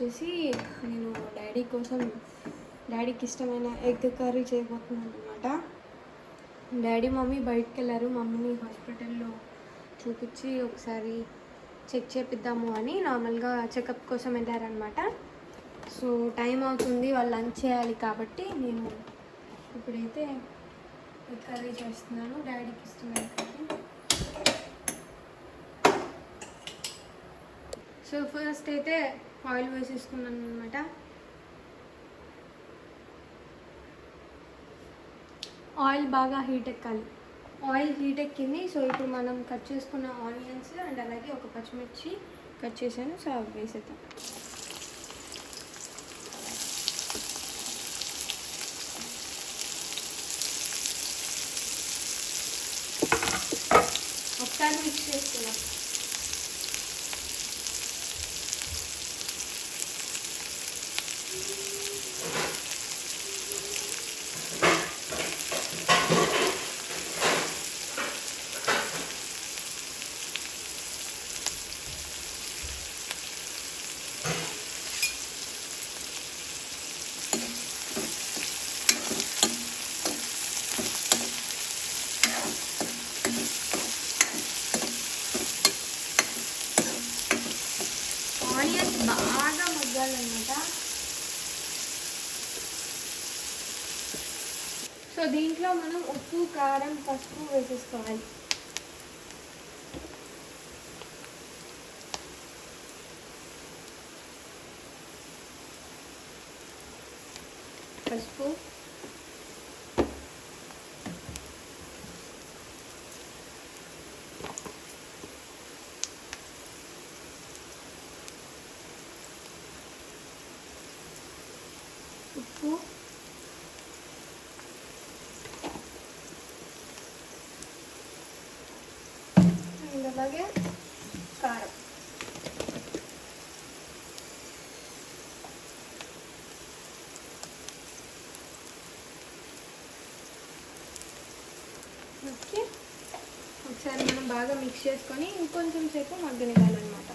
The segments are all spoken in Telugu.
వచ్చేసి నేను డాడీ కోసం డాడీకి ఇష్టమైన ఎగ్ కర్రీ చేయబోతున్నాను అనమాట డాడీ మమ్మీ బయటకు వెళ్ళారు మమ్మీని హాస్పిటల్లో చూపించి ఒకసారి చెక్ చేపిద్దాము అని నార్మల్గా చెకప్ కోసం వెళ్ళారనమాట సో టైం అవుతుంది వాళ్ళు లంచ్ చేయాలి కాబట్టి నేను ఇప్పుడైతే ఎగ్ కర్రీ చేస్తున్నాను. డాడీకి ఇష్టమైన కర్రీ. సో ఫస్ట్ అయితే ఆయిల్ వేసేసుకున్నాను అనమాట ఆయిల్ బాగా హీట్ ఎక్కాలి. ఆయిల్ హీట్ ఎక్కింది. సో ఇప్పుడు మనం కట్ చేసుకున్న ఆనియన్స్ అండ్ అలాగే ఒక పచ్చిమిర్చి కట్ చేశాను. సో అవి వేసేద్దాం. ఒకసారి మిక్స్ చేసుకున్నాం ఆనియన్స్ బాగా మగ్గాలన్నమాట సో దీంట్లో మనం ఉప్పు కారం పసుపు వేసేసుకోవాలి పసుపు ఉప్పు అలాగే కారం. ఓకే. ఒకసారి మనం బాగా మిక్స్ చేసుకొని ఇంకొంచెం సేపు మగ్గనివ్వాలన్నమాట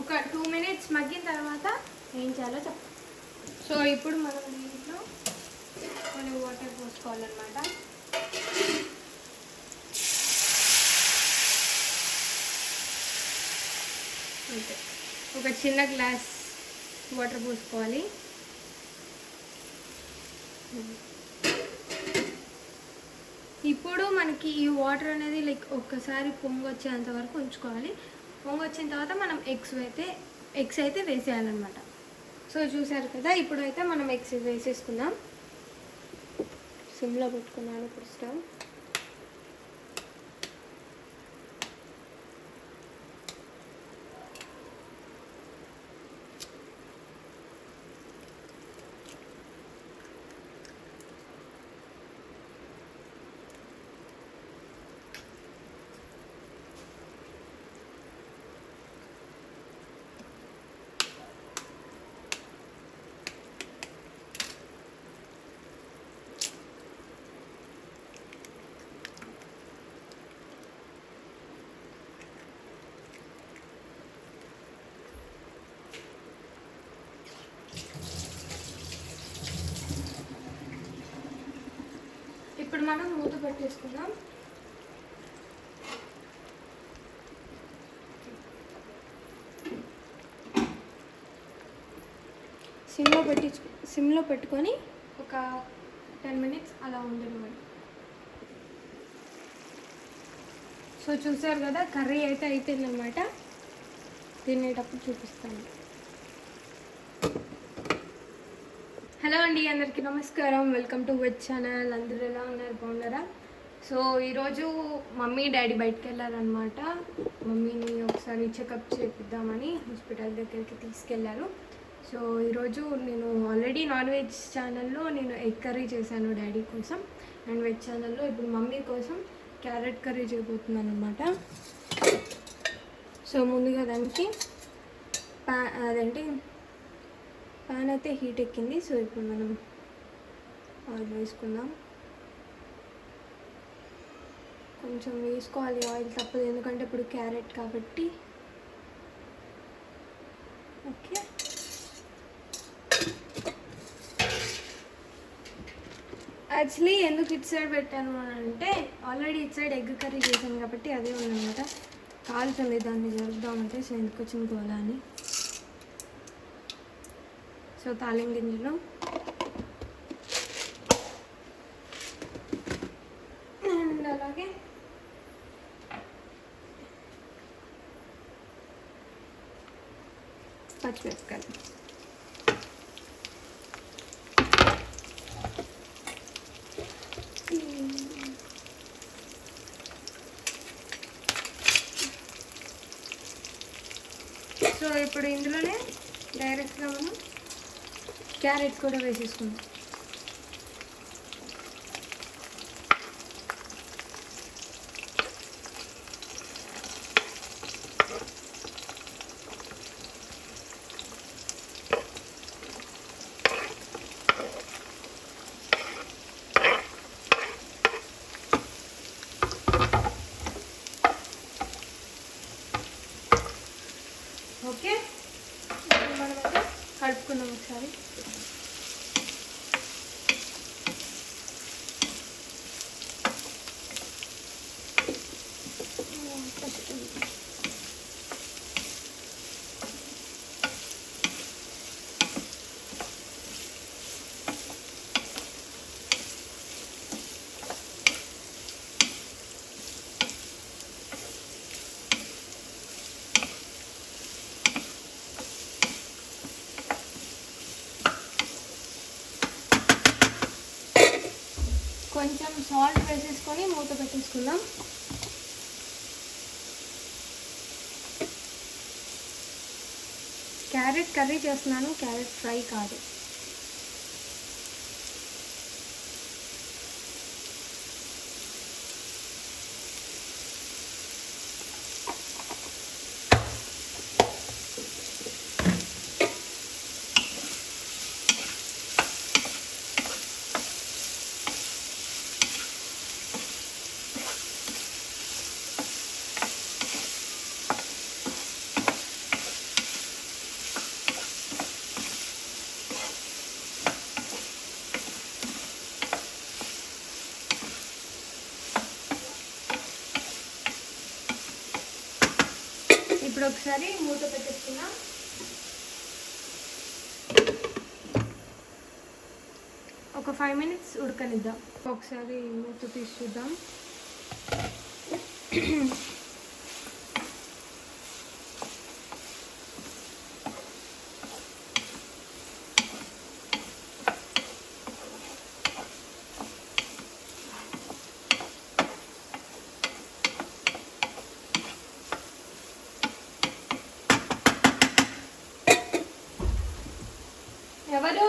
ఒక టూ మినిట్స్ మగ్గిన తర్వాత ఏం చేయాలో చెప్తాం సో ఇప్పుడు మనం దీంట్లో కొన్ని వాటర్ పోసుకోవాలన్నమాట అంతే ఒక చిన్న గ్లాస్ వాటర్ పోసుకోవాలి. ఇప్పుడు మనకి ఈ వాటర్ అనేది లైక్ ఒక్కసారి పొంగొచ్చేంత వరకు ఉంచుకోవాలి. పొంగొచ్చిన తర్వాత మనం ఎగ్స్ అయితే ఎగ్స్ అయితే వేసేయాలన్నమాట. సో చూసారు కదా ఇప్పుడు అయితే మనం ఎగ్స్ వేసేసుకుందాం. సిమ్లో పెట్టుకున్నాను ఇప్పుడు స్టవ్. ఇప్పుడు మనం మూత పెట్టేసుకుందాం. సిమ్లో పెట్టి సిమ్లో పెట్టుకొని ఒక టెన్ మినిట్స్ అలా ఉండనివ్వండి. సో చూసారు కదా కర్రీ అయితే అయిపోయిందనమాట తినేటప్పుడు చూపిస్తాను హలో అండి అందరికీ నమస్కారం. Welcome to veg channel. అందరూ ఎలా ఉన్నారు? బాగున్నారా? సో ఈరోజు మమ్మీ డాడీ బయటకు వెళ్ళారనమాట మమ్మీని ఒకసారి చెకప్ చేపిద్దామని హాస్పిటల్ దగ్గరికి తీసుకెళ్ళారు సో ఈరోజు నేను ఆల్రెడీ నాన్ వెజ్ ఛానల్లో నేను ఎగ్ కర్రీ చేశాను డాడీ కోసం. అండ్ వెజ్ ఛానల్లో ఇప్పుడు మమ్మీ కోసం క్యారెట్ కర్రీ చేయబోతున్నాను అనమాట సో ముందుగా దానికి పా అదేంటి? ఫ్యాన్ అయితే హీట్ ఎక్కింది. సో ఇప్పుడు మనం ఆయిల్ వేసుకుందాం. కొంచెం వేసుకోవాలి ఆయిల్ తప్పదు. ఎందుకంటే ఇప్పుడు క్యారెట్ కాబట్టి. ఓకే. యాక్చువల్లీ ఎందుకు ఇటు సైడ్ పెట్టాను అని అంటే ఆల్రెడీ ఇటు సైడ్ ఎగ్ కర్రీ చేశాను కాబట్టి అదే ఉందన్నమాట. కాల్చలేదు దాన్ని జరుపుదామంటే సో ఎందుకు వచ్చింది గోలా అని. సో తాలిం గింజలు. అండ్ అలాగే పచ్చిమిరపకాయలు. సో ఇప్పుడు ఇందులోనే డైరెక్ట్గా మనం క్యారెట్స్ కూడా వేసేసుకుందాం. ఓకే? ఇప్పుడు మనమైతే కలుపుకుందాం ఒకసారి. కొంచెం సాల్ట్ వేసేసుకొని మూత పెట్టేసుకుందాం. క్యారెట్ కర్రీ చేస్తున్నాను క్యారెట్ ఫ్రై కాదు. ఒకసారి మూత పెట్టేసుకున్నాం ఒక ఫైవ్ మినిట్స్ ఉడకనిద్దాం. ఒకసారి మూత తీసి చూద్దాం ఎవరు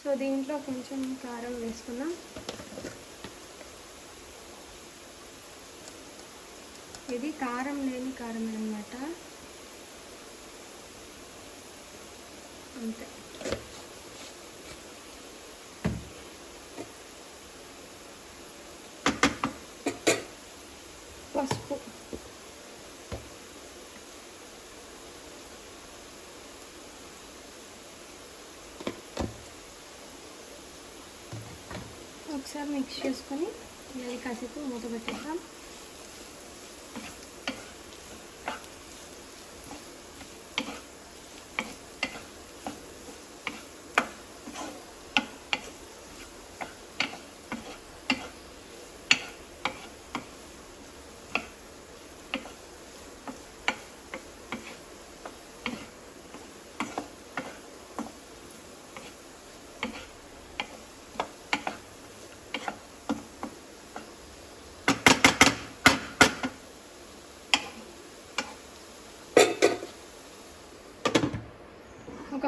సో దీంట్లో కొంచెం కారం వేసుకున్నాం ఇది కారం లేని కారం అనమాట అంతే పసుపు ఒకసారి మిక్స్ చేసుకొని మళ్ళీ కాసేపు మూత పెట్టేస్తాం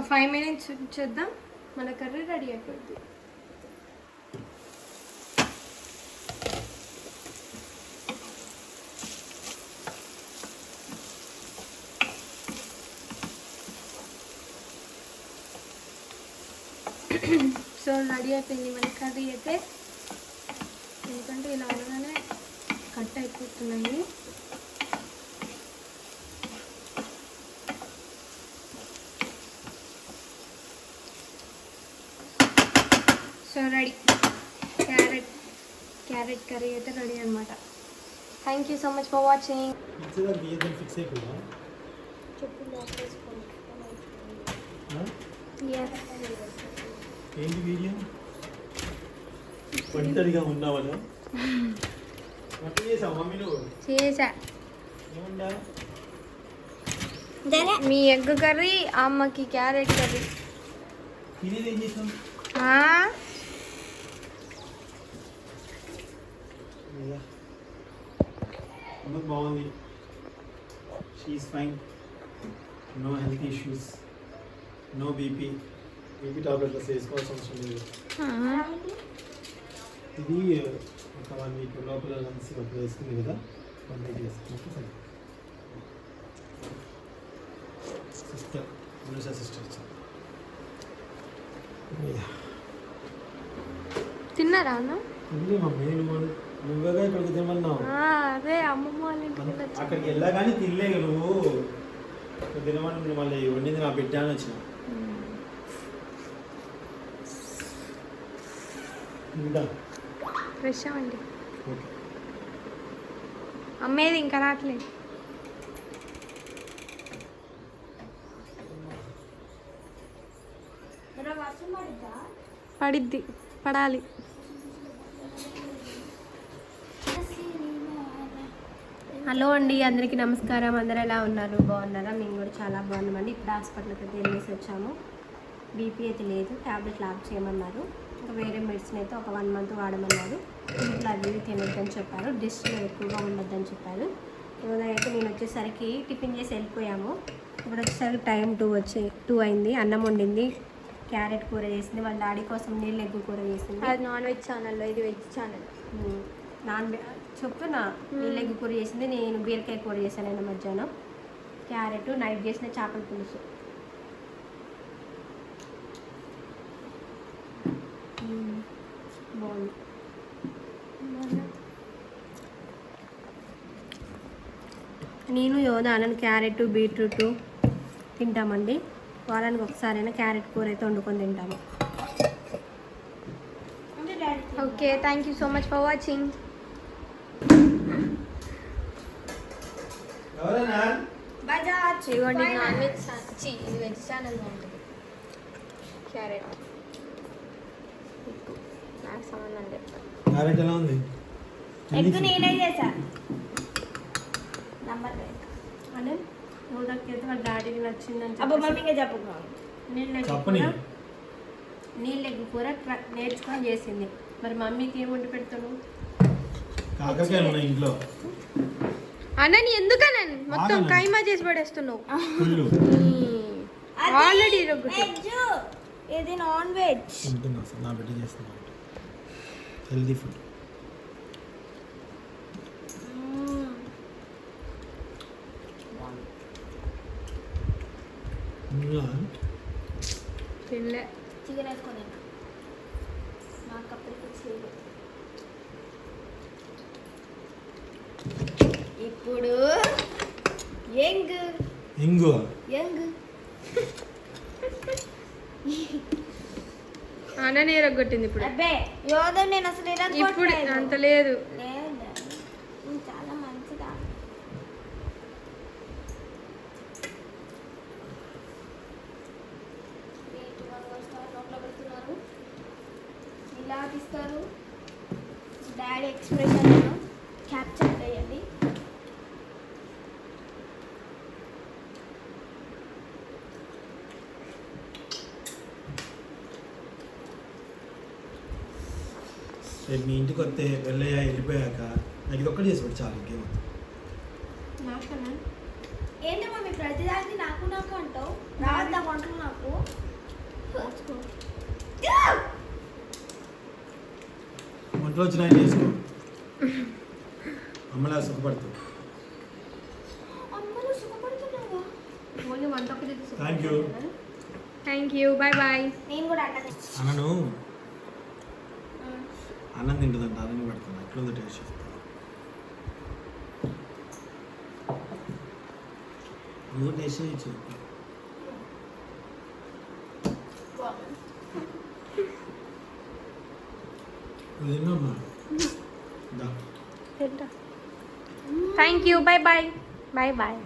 ఫైవ్ మినిట్స్ ఉంచేద్దాం మన కర్రీ రెడీ అయిపోయింది. సో రెడీ అయిపోయింది మన కర్రీ అయితే. ఎందుకంటే ఇలా ఉండగానే కట్ అయిపోతున్నాయి. So ready carrot carrot curry అయితే రెడీ అనమాట thank you so much for watching చేసా. మీ ఎగ్ కర్రీ అమ్మకి క్యారెట్ కర్రీ తినేది ఏం చేసాం అమ్మకి బాగుంది she is fine no health issues no BP BP టాబ్లెట్లు అసలు వేసుకోవాల్సిన అవసరం లేదు. ఇది ఒక వన్ వీక్ లోపల లంగ్స్ అప్పుడు వేసుకుంది కదా వన్ వీక్ వేసుకుంటే సరే. సిస్టర్ అనుష సిస్టర్ తిన్నారా అన్న? మమ్మీ నువ్వేగా ఇక్కడికి తినమన్నావు? ఆ, అదే అమ్మమ్మ వాళ్ళ ఇంటికి. అక్కడికి వెళ్ళగానే తినలేక నువ్వు. తినమని మళ్ళీ వండింది నా బిడ్డ అని వచ్చిన ఇంకా? Fresh okay. అమ్మేది ఇంకా రావట్లేదు పడిద్ది పడాలి. హలో అండి అందరికీ నమస్కారం. అందరూ ఎలా ఉన్నారు? బాగున్నారా? మేము కూడా చాలా బాగున్నామండి. ఇప్పుడు హాస్పిటల్కి అయితే వెళ్ళేసి వచ్చాము. బీపీ అయితే లేదు. ట్యాబ్లెట్లు ఆఫ్ చేయమన్నారు. ఇంకా వేరే మెడిసిన్ అయితే ఒక వన్ మంత్ వాడమన్నారు. ఇంట్లో అవి తినొద్దని చెప్పారు. డిస్ట్లో ఎక్కువగా ఉండొద్దని చెప్పారు. అయితే నేను వచ్చేసరికి టిఫిన్ చేసి వెళ్ళిపోయాము. ఇప్పుడు వచ్చేసరికి టైం టూ వచ్చి టూ అయింది. అన్నం వండింది. క్యారెట్ కూర చేసింది. వాళ్ళ డాడీ కోసం నీళ్ళు ఎగ్గు కూర చేసింది. అది నాన్ వెజ్ ఛానల్లో ఇది వెజ్ ఛానల్. నాన్ వె- చెప్తున్నా నీళ్ళెగ్గు కూర చేసింది. నేను బీరకాయ కూర చేశాను నేను మధ్యాహ్నం. క్యారెట్ నైట్ చేసిన చేపల పులుసు. బాగుంది. నేను యోధానని క్యారెట్ బీట్రూట్ తింటామండి. వారానికి ఒకసారైనా క్యారెట్ కూర అయితే వండుకొని తింటాము. Okay thank you so much for watching. ఎవరైనా ఇదిగోండి నాన్ వెజ్ ఇది వెజ్ ఉంటుంది క్యారెట్ నాకు సంబంధం చెప్తాను క్యారెట్ ఎలా ఉంది? ఎగ్ నేనే చేశా. నంబర్ అని డాడీకి నచ్చిందని అబ్బా చెప్పుకో నీళ్ళెగ్గు చెప్పని. కూర? నీళ్ళెగ్గు కూర నేర్చుకొని చేసింది. మరి మమ్మీకి ఏం వండి పెడతాను కాకరకాయలు ఉన్నాయి ఇంట్లో. అన్నని ఎందుకనని? మొత్తం. కైమా చేసి పడేస్తున్నావు. ఆల్రెడీ ఇది నాన్ వెజ్. తింటున్నా నా బిడ్డ చేస్తున్నా. హెల్దీ ఫుడ్ తినలే. చికెన్ వేసుకొని నాకు అప్పటికి చేయలేదు. ఇప్పుడు యంగ్. ఇంగు. యంగ్. అన్నని రొగ్గొట్టింది ఇప్పుడు. అబ్బే యోధ నేను అసలు ఇప్పుడు ఇరగొట్టలేదు. అంత లేదు. చాలా మంచిదా? ఇలా తీస్తారు. డాడీ ఎక్స్ప్రెషన్ రేపు మీ ఇంటికి వస్తే వెళ్ళయ్యా వెళ్ళిపోయాక నాకు ఇది ఒక్కటి చేసి పెట్టి చాలు ఇంకేం ఏంటి మమ్మీ ప్రతిదానికి నాకు నాకు అంటావు? రావద్దా వంటలు నాకు? వంటలు వచ్చినా చేసుకో. అమ్మలా సుఖపడుతుంది thank you thank you bye bye నేను కూడా అన్నాను అన్నం తింటుందంట అన్నం పెడుతున్నా ఎట్లుందో టేస్ట్ చేస్తా నువ్వు టేస్ట్ చేయొచ్చు నువ్వు తిన్నమ్మా దా thank you bye bye bye bye